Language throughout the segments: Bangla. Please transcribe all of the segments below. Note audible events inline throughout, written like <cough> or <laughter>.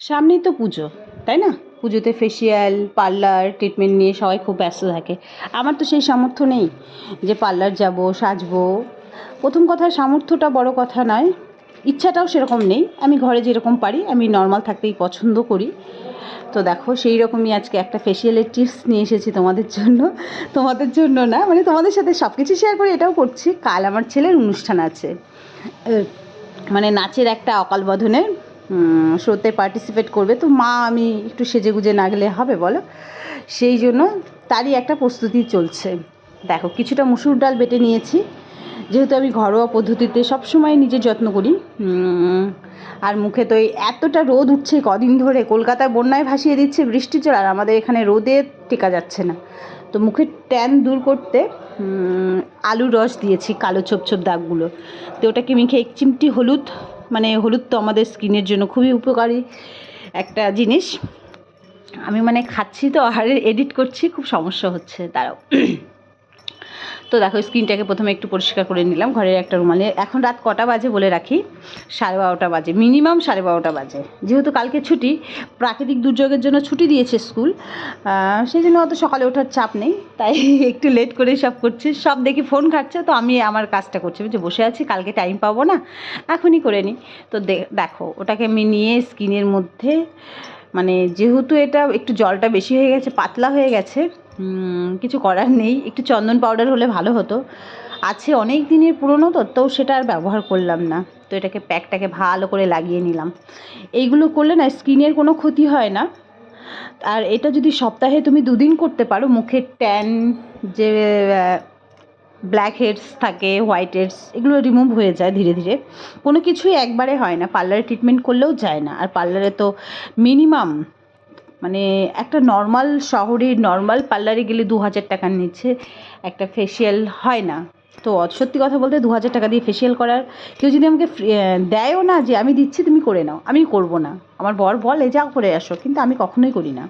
সামনেই তো পুজো, তাই না? পুজোতে ফেসিয়াল পার্লার ট্রিটমেন্ট নিয়ে সবাই খুব ব্যস্ত থাকে। আমার তো সেই সামর্থ্য নেই যে পার্লার যাব, সাজবো। প্রথম কথা, সামর্থ্যটা বড় কথা নয়। ইচ্ছাটাও সেরকম নেই। আমি ঘরে যেরকম পারি, আমি নর্মাল থাকতেই পছন্দ করি। তো দেখো, সেই রকমই আজকে একটা ফেসিয়ালের টিপস নিয়ে এসেছি তোমাদের জন্য। তোমাদের জন্য না মানে তোমাদের সাথে সব কিছু শেয়ার করে এটাও করছি। কাল আমার ছেলের অনুষ্ঠান আছে। মানে নাচের একটা অকাল বোধনের শোতে পার্টিসিপেট করবে। তো মা, আমি একটু সেজে গুজে না গেলে হবে বলো? সেই জন্য তারই একটা প্রস্তুতি চলছে। দেখো, কিছুটা মুসুর ডাল বেটে নিয়েছি। যেহেতু আমি ঘরোয়া পদ্ধতিতে সবসময় নিজের যত্ন করি আর মুখে তো এই এতটা রোদ উঠছে কদিন ধরে, কলকাতায় বন্যায় ভাসিয়ে দিচ্ছে, বৃষ্টি জল আর আমাদের এখানে রোদে টেকা যাচ্ছে না। তো মুখের ট্যান দূর করতে আলুর রস দিয়েছি, কালো ছোপ ছোপ দাগগুলো। তো ওটাকে মেখে এক চিমটি হলুদ মানে হলুদ তো আমাদের স্কিনের জন্য খুবই উপকারী একটা জিনিস। আমি মানে খাচ্ছি তো, আর এডিট করছি, খুব সমস্যা হচ্ছে, দাঁড়াও। তো দেখো স্ক্রিনটাকে প্রথমে একটু পরিষ্কার করে নিলাম, ঘরের একটা রুমালে এখন রাত কটা বাজে বলে রাখি? সাড়ে বারোটা বাজে মিনিমাম সাড়ে বারোটা বাজে। যেহেতু কালকে ছুটি, প্রাকৃতিক দুর্যোগের জন্য ছুটি দিয়েছে স্কুল সেই জন্য অত সকালে ওঠার চাপ নেই, তাই <laughs> একটু লেট করেই সব করছে। সব দেখি ফোন ঘাটছে, তো আমি আমার কাজটা করছি। যে বসে আছি, কালকে টাইম পাবো না, এখনই করে নিই তো দেখো, ওটাকে আমি নিয়ে স্কিনের মধ্যে মানে যেহেতু এটা একটু জলটা বেশি হয়ে গেছে, পাতলা হয়ে গেছে কিছু করার নেই। একটু চন্দন পাউডার হলে ভালো হতো। আছে অনেক দিনের পুরনো তো তো সেটা আর ব্যবহার করলাম না। তো এটাকে প্যাকটাকে ভালো করে লাগিয়ে নিলাম। এইগুলো করলে না স্কিনের কোনো ক্ষতি হয় না। আর এটা যদি সপ্তাহে তুমি দুদিন করতে পারো, মুখের ট্যান যে ব্ল্যাক হেডস থাকে হোয়াইট হেডস এগুলো রিমুভ হয়ে যায় ধীরে ধীরে। কোনো কিছুই একবারে হয় না। পার্লারে ট্রিটমেন্ট করলেও যায় না। আর পার্লারে তো মিনিমাম মানে একটা নর্মাল শহরের নর্মাল পার্লারে গেলে দু হাজার টাকার নিচে একটা ফেসিয়াল হয় না। তো সত্যি কথা বলতে দু হাজার টাকা দিয়ে ফেসিয়াল করার কেউ যদি আমাকে দেয়ও না যে আমি দিচ্ছি তুমি করে নাও, আমি করব না। আমার বর বলে, যাও করে আসো। কিন্তু আমি কখনোই করি না।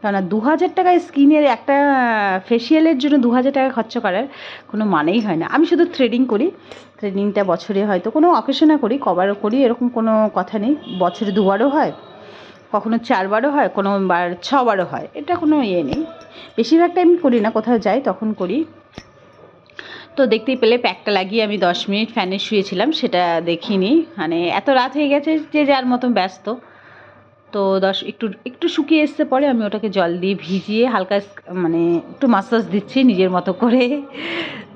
কেননা দু হাজার টাকায় স্কিনের একটা ফেসিয়ালের জন্য দু হাজার টাকা খরচা করার কোনো মানেই হয় না। আমি শুধু থ্রেডিং করি। থ্রেডিংটা বছরে হয়তো কোনো অকেশনে করি কবারও করি, এরকম কোনো কথা নেই। বছরে দুবারও হয়। কখনো চারবারও হয়, কোনো বার ছবারও হয়। এটা কোনো ইয়ে নেই। বেশিরভাগ টাইম করি না, কোথাও যাই তখন করি। তো দেখতেই পেলে প্যাকটা লাগিয়ে আমি দশ মিনিট ফ্যানে শুয়েছিলাম, সেটা দেখিনি। মানে এত রাত হয়ে গেছে যে যার মতন ব্যস্ত। তো দশ, একটু একটু শুকিয়ে এসছে পরে আমি ওটাকে জল দিয়ে ভিজিয়ে হালকা মানে একটু মাসাজ দিচ্ছি নিজের মতো করে।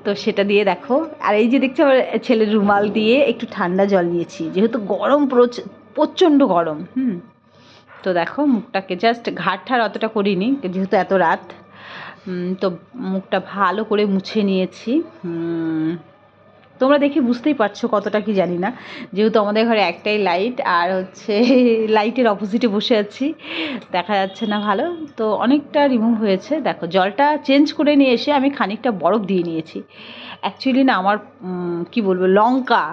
তো সেটা দিয়ে দেখো। আর এই যে দেখছি আমার ছেলের রুমাল দিয়ে একটু ঠান্ডা জল নিয়েছি। যেহেতু গরম প্রচ- প্রচণ্ড গরম, হুম। তো দেখো, মুখটাকে জাস্ট ঘাট ঠার অতটা করিনি, যেহেতু এত রাত। তো মুখটা ভালো করে মুছে নিয়েছি। তোমরা দেখে বুঝতেই পারছ কতটা কি জানি না। যেহেতু আমাদের ঘরে একটাই লাইট আর হচ্ছে <laughs> লাইটের অপোজিটে বসে আছি। দেখা যাচ্ছে না ভালো। তো অনেকটা রিমুভ হয়েছে। দেখো, জলটা চেঞ্জ করে নিয়ে এসে আমি খানিকটা বরফ দিয়ে নিয়েছি। অ্যাকচুয়ালি না, আমার কি বলব, লঙ্কা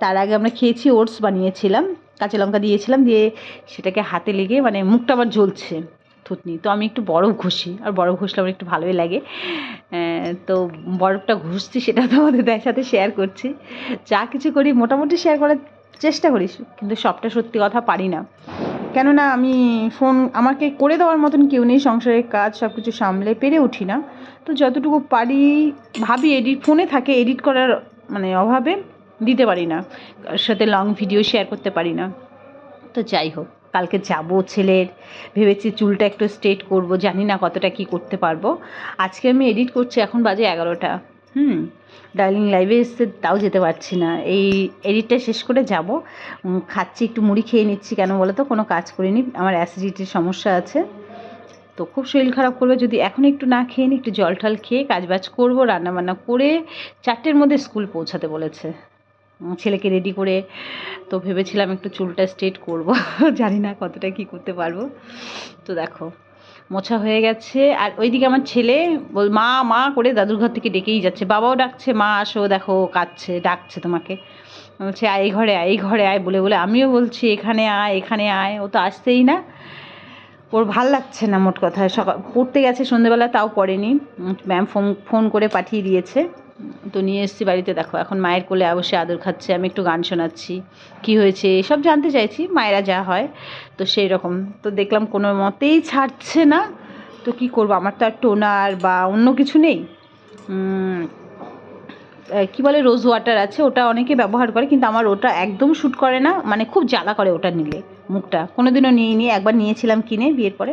তার আগে আমরা খেয়েছি ওটস বানিয়েছিলাম, কাঁচা লঙ্কা দিয়েছিলাম, দিয়ে সেটাকে হাতে লেগে মানে মুখটা আবার জ্বলছে থুতনি। তো আমি একটু বরফ ঘষি, আর বরফ ঘষলে আমার একটু ভালোই লাগে। তো বরফটা ঘষছি সেটা তোমাদের সাথে শেয়ার করছি। যা কিছু করি মোটামুটি শেয়ার করার চেষ্টা করি, কিন্তু সবটা সত্যি কথা পারি না। কেননা আমি ফোন আমাকে করে দেওয়ার মতন কেউ নেই, সংসারের কাজ সব কিছু সামলে পেরে উঠি না। তো যতটুকু পারি, ভাবি এডিট ফোনে থাকে এডিট করার মানে অভাবে দিতে পারি না, সাথে লং ভিডিও শেয়ার করতে পারি না। তো যাই হোক, কালকে যাব ছেলের, ভেবেছি চুলটা একটু স্ট্রেট করব, জানি না কতটা কি করতে পারব। আজকে আমি এডিট করছি, এখন বাজে এগারোটা। হুম ডার্লিং লাইভে এসছে তাও যেতে পারছি না। এই এডিটটা শেষ করে যাব। খাচ্ছি, একটু মুড়ি খেয়ে নিচ্ছি, কেন বলো তো কোনো কাজ করিনি, আমার অ্যাসিডিটির সমস্যা আছে। তো খুব শরীর খারাপ করবে, যদি এখন একটু না খেয়ে নিই একটু জল টল খেয়ে কাজবাজ করব, রান্নাবান্না করে চারটের মধ্যে স্কুল পৌঁছাতে বলেছে। ছেলেকে রেডি করে তো ভেবেছিলাম একটু চুলটা স্ট্রেট করব। <laughs> জানি না কতটা কি করতে পারব। তো দেখো, মোছা হয়ে গেছে। আর ওইদিকে আমার ছেলে বল, মা মা করে দাদুর ঘর থেকে ডেকেই যাচ্ছে। বাবাও ডাকছে, মা, আসো, দেখো কাঁদছে, ডাকছে তোমাকে। বলছে, আয় এই ঘরে আয়, এই ঘরে আয়, বলে বলে আমিও বলছি, এখানে আয় এখানে আয়। ও তো আসতেই না। ওর ভালো লাগছে না মোট কথা। সকাল, পড়তে গেছে সন্ধেবেলা, তাও পড়েনি। ম্যাম ফোন ফোন করে পাঠিয়ে দিয়েছে। তো নিয়ে এসেছি বাড়িতে। দেখো, এখন মায়ের কোলে অবশ্যই আদর খাচ্ছে, আমি একটু গান শোনাচ্ছি। কি হয়েছে? সব জানতে চাইছি, মায়েরা যা হয়, তো সেই রকম। তো দেখলাম কোনো মতেই ছাড়ছে না। তো কি করব? আমার তো আর টোনার বা অন্য কিছু নেই। কি বলে, রোজ ওয়াটার আছে, ওটা অনেকে ব্যবহার করে, কিন্তু আমার ওটা একদম শ্যুট করে না। মানে খুব জ্বালা করে ওটা নিলে, মুখটা। কোনো দিনও নিয়ে নিয়ে একবার নিয়েছিলাম কিনে বিয়ের পরে।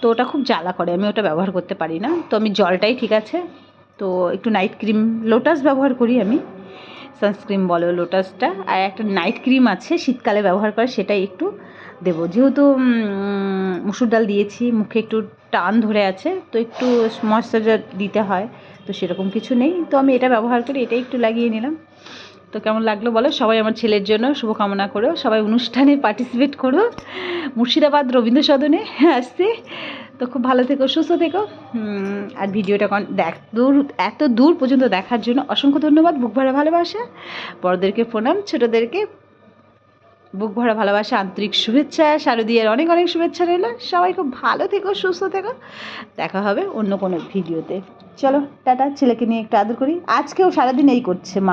তো ওটা খুব জ্বালা করে, আমি ওটা ব্যবহার করতে পারি না। তো আমি জলটাই ঠিক আছে তো একটু নাইট ক্রিম লোটাস ব্যবহার করি আমি সানস্ক্রিন বলো লোটাসটা আর একটা নাইট ক্রিম আছে, শীতকালে ব্যবহার করে সেটাই একটু দেবো। যেহেতু মুসুর ডাল দিয়েছি, মুখে একটু টান ধরে আছে, তো একটু ময়শ্চারাইজার দিতে হয়, তো সেরকম কিছু নেই। তো আমি এটা ব্যবহার করি এটাই একটু লাগিয়ে নিলাম। তো কেমন লাগল বলো? সবাই আমার ছেলের জন্য শুভকামনা করো। সবাই অনুষ্ঠানে পার্টিসিপেট করো। মুর্শিদাবাদ রবীন্দ্র সদনে আসতে। তো খুব ভালো থেকো, সুস্থ থেকো। আর ভিডিওটা দেখ, দূর, এত দূর পর্যন্ত দেখার জন্য অসংখ্য ধন্যবাদ বুক ভরা ভালোবাসা। বড়দেরকে প্রণাম, ছোটোদেরকে বুক ভরা ভালোবাসা, আন্তরিক শুভেচ্ছা, শারদীয়ার অনেক অনেক শুভেচ্ছা রইল। সবাই খুব ভালো থেকো, সুস্থ থেকো। দেখা হবে অন্য কোনো ভিডিওতে। চলো, টাটা, ছেলেকে নিয়ে একটু আদর করি। আজকেও সারাদিন এই করছে মা।